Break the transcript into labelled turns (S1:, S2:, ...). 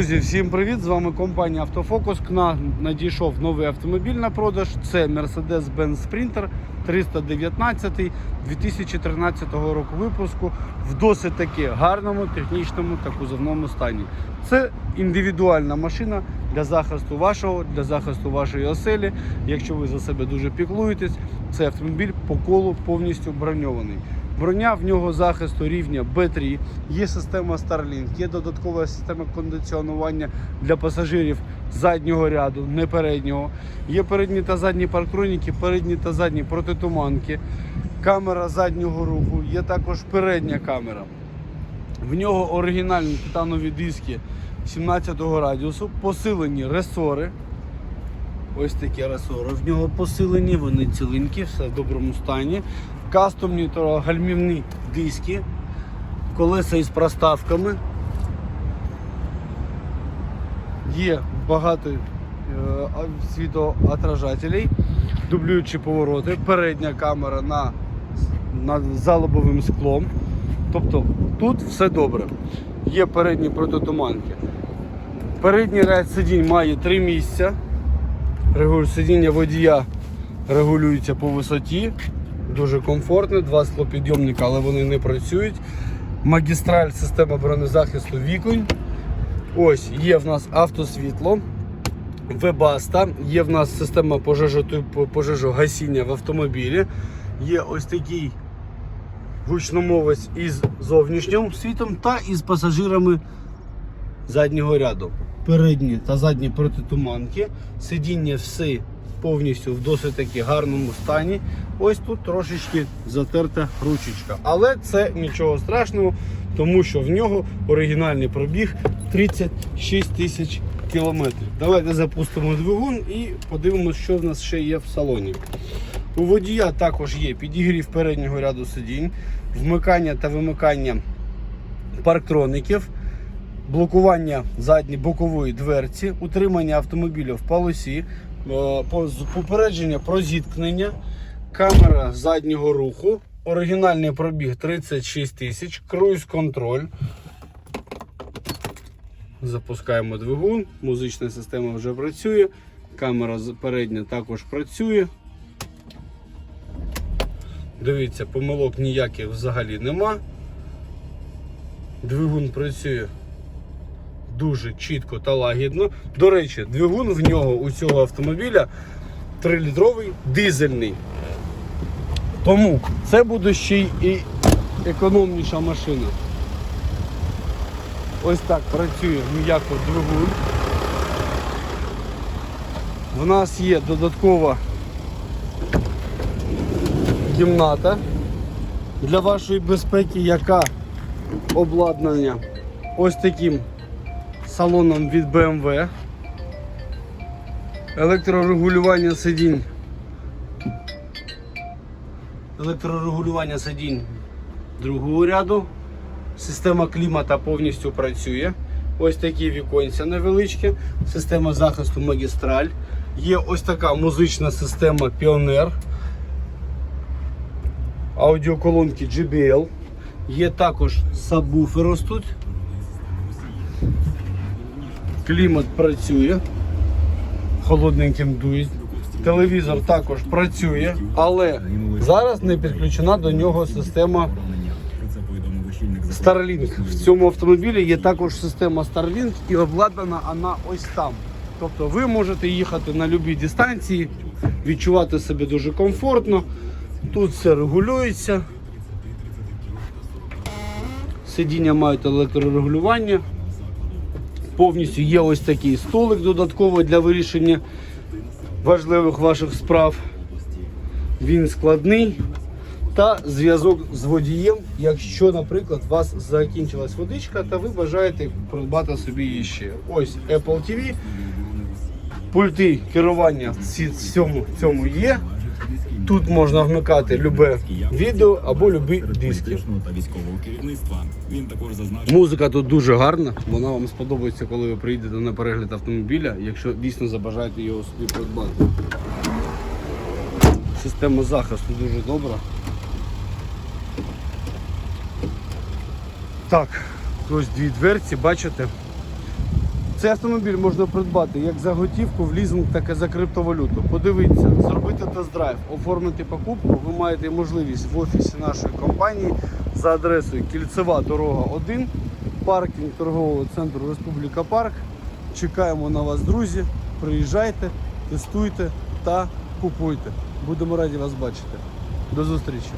S1: Друзі, всім привіт! З вами компанія Автофокус. К нам надійшов новий автомобіль на продаж. Це Mercedes-Benz Sprinter 319 2013 року випуску в досить таки гарному технічному та кузовному стані. Це індивідуальна машина для захисту вашого, для захисту вашої оселі. Якщо ви за себе дуже піклуєтесь, цей автомобіль по колу повністю броньований. Броня в нього захисту рівня B3, є система Starlink, є додаткова система кондиціонування для пасажирів заднього ряду, не переднього. Є передні та задні парктроніки, передні та задні протитуманки, камера заднього руху, є також передня камера. В нього оригінальні титанові диски 17 радіусу, посилені ресори. Ось такі ресори. В нього посилені, вони ціленькі, все в доброму стані. Кастомні гальмівні диски, колеса із проставками. Є багато е, світоотражателей, дублюючі повороти, передня камера на, над залобовим склом. Тобто тут все добре. Є передні протитуманки. Передній ряд сидінь має три місця. Сидіння водія регулюється по висоті. Дуже комфортне, два склопідйомника, але вони не працюють. Магістраль, система бронезахисту віконь. Ось є в нас автосвітло. Вебаста, є в нас система пожежогасіння в автомобілі. Є ось такий гучномовець із зовнішнім світом та із пасажирами заднього ряду. Передні та задні протитуманки. Сидіння всі повністю в досить таки гарному стані. Ось тут трошечки затерта ручечка. Але це нічого страшного, тому що в нього оригінальний пробіг 36 тисяч кілометрів. Давайте запустимо двигун і подивимося, що в нас ще є в салоні. У водія також є підігрів переднього ряду сидінь, вмикання та вимикання парктроників, блокування задньої бокової дверці, утримання автомобіля в полосі, е, попередження про зіткнення, камера заднього руху, оригінальний пробіг 36 тисяч, круїз-контроль. Запускаємо двигун, музична система вже працює, камера передня також працює. Дивіться, помилок ніяких взагалі нема. Двигун працює дуже чітко та лагідно. До речі, двигун в нього у цього автомобіля 3-літровий дизельний. Тому це буде ще й економніша машина. Ось так працює м'яко двигун. В нас є додаткова кімната для вашої безпеки, яка обладнання ось таким салоном від BMW. Електрорегулювання сидінь. Електрорегулювання сидінь другого ряду. Система клімата повністю працює. Ось такі віконця невеличкі. Система захисту магістраль. Є ось така музична система Піонер. Аудіоколонки JBL. Є також сабвуфер ось тут. Клімат працює. Холодненьким дує. Телевізор також працює, але зараз не підключена до нього система Starlink. В цьому автомобілі є також система Starlink і обладнана вона ось там. Тобто ви можете їхати на будь-якій дистанції, відчувати себе дуже комфортно. Тут все регулюється. Сидіння мають електрорегулювання. Повністю є ось такий столик додатковий для вирішення важливих ваших справ. Він складний. Та зв'язок з водієм, якщо, наприклад, у вас закінчилась водичка, та ви бажаєте придбати собі її ще. Ось Apple TV. Пульти керування в цьому, цьому є. Тут можна вмикати любе відео або любі диски. Музика тут дуже гарна. Вона вам сподобається, коли ви приїдете на перегляд автомобіля, якщо дійсно забажаєте його собі придбати. Система захисту дуже добра. Так, ось дві дверці, бачите? Цей автомобіль можна придбати як за готівку, в лізинг, так і за криптовалюту. Подивіться, зробити тест-драйв, оформити покупку. Ви маєте можливість в офісі нашої компанії за адресою Кільцева дорога 1, паркінг торгового центру Республіка Парк. Чекаємо на вас, друзі. Приїжджайте, тестуйте та купуйте. Будемо раді вас бачити. До зустрічі!